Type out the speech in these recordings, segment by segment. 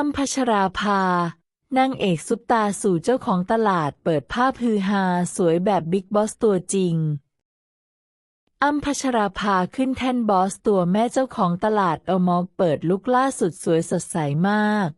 อ้ำพัชราภานางเอกซุปตาสู่เจ้าของตลาดเปิดภาพฮือฮาสวยแบบบิ๊กบอสตัวจริง อ้ำพัชราภาขึ้นแท่นบอสตัวแม่เจ้าของตลาดเอามอเปิดลุกล่าสุดสวยสดใสมาก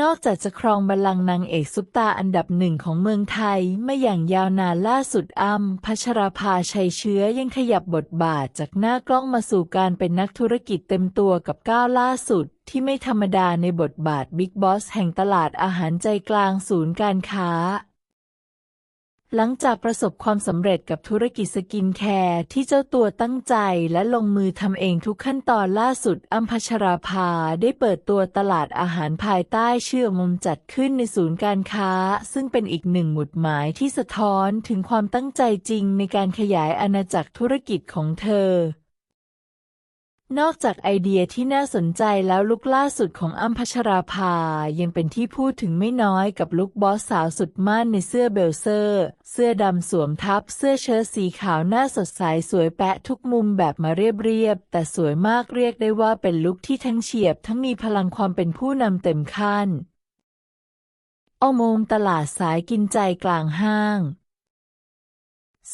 นอกจากจะครองบัลลังก์นางเอกซุปตาอันดับหนึ่งของเมืองไทยมาอย่างยาวนานล่าสุดอ้มพัชราภาชัยเชื้อยังขยับบทบาทจากหน้ากล้องมาสู่การเป็นนักธุรกิจเต็มตัวกับก้าวล่าสุด ที่ไม่ธรรมดาในบทบาทบิ๊กบอสแห่งตลาดอาหารใจกลางศูนย์การค้า หลังจากประสบความสำเร็จกับธุรกิจสกินแคร์ที่เจ้าตัวตั้งใจและลงมือทำเองทุกขั้นตอนล่าสุดอัมพชราภาได้เปิดตัวตลาดอาหารภายใต้ชื่อมุมจัดขึ้นในศูนย์การค้า ซึ่งเป็นอีกหนึ่งหมุดหมายที่สะท้อนถึงความตั้งใจจริงในการขยายอาณาจักรธุรกิจของเธอ นอกจากไอเดียที่น่าสนใจแล้วลุกล่าสุดของอ้ำพัชราภา ยังเป็นที่พูดถึงไม่น้อยกับลุกบอสสาวสุดม่านในเสื้อเบลเซอร์ เสื้อดำสวมทับ เสื้อเชิ้ตสีขาวหน้าสดใสสวยแปะทุกมุมแบบมาเรียบๆแต่สวยมากเรียกได้ว่าเป็นลุคที่ทั้งเฉียบ ทั้งมีพลังความเป็นผู้นำเต็มขั้นเอามุมตลาดสายกินใจกลางห้าง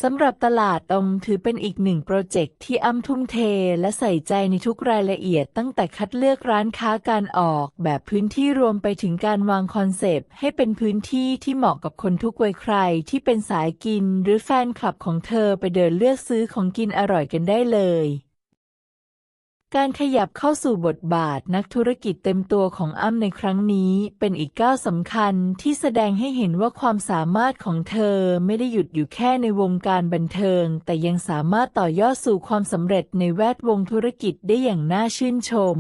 สำหรับตลาดอมถือเป็นอีกหนึ่งโปรเจกต์ที่อ้ำทุ่มเทและใส่ใจในทุกรายละเอียดตั้งแต่คัดเลือกร้านค้าการออกแบบพื้นที่รวมไปถึงการวางคอนเซปต์ให้เป็นพื้นที่ที่เหมาะกับคนทุกวัยใครที่เป็นสายกินหรือแฟนคลับของเธอไปเดินเลือกซื้อของกินอร่อยกันได้เลย การขยับเข้าสู่บทบาทนักธุรกิจเต็มตัวของอ้ำในครั้งนี้เป็นอีกก้าวสำคัญที่แสดงให้เห็นว่าความสามารถของเธอไม่ได้หยุดอยู่แค่ในวงการบันเทิง แต่ยังสามารถต่อยอดสู่ความสำเร็จในแวดวงธุรกิจได้อย่างน่าชื่นชม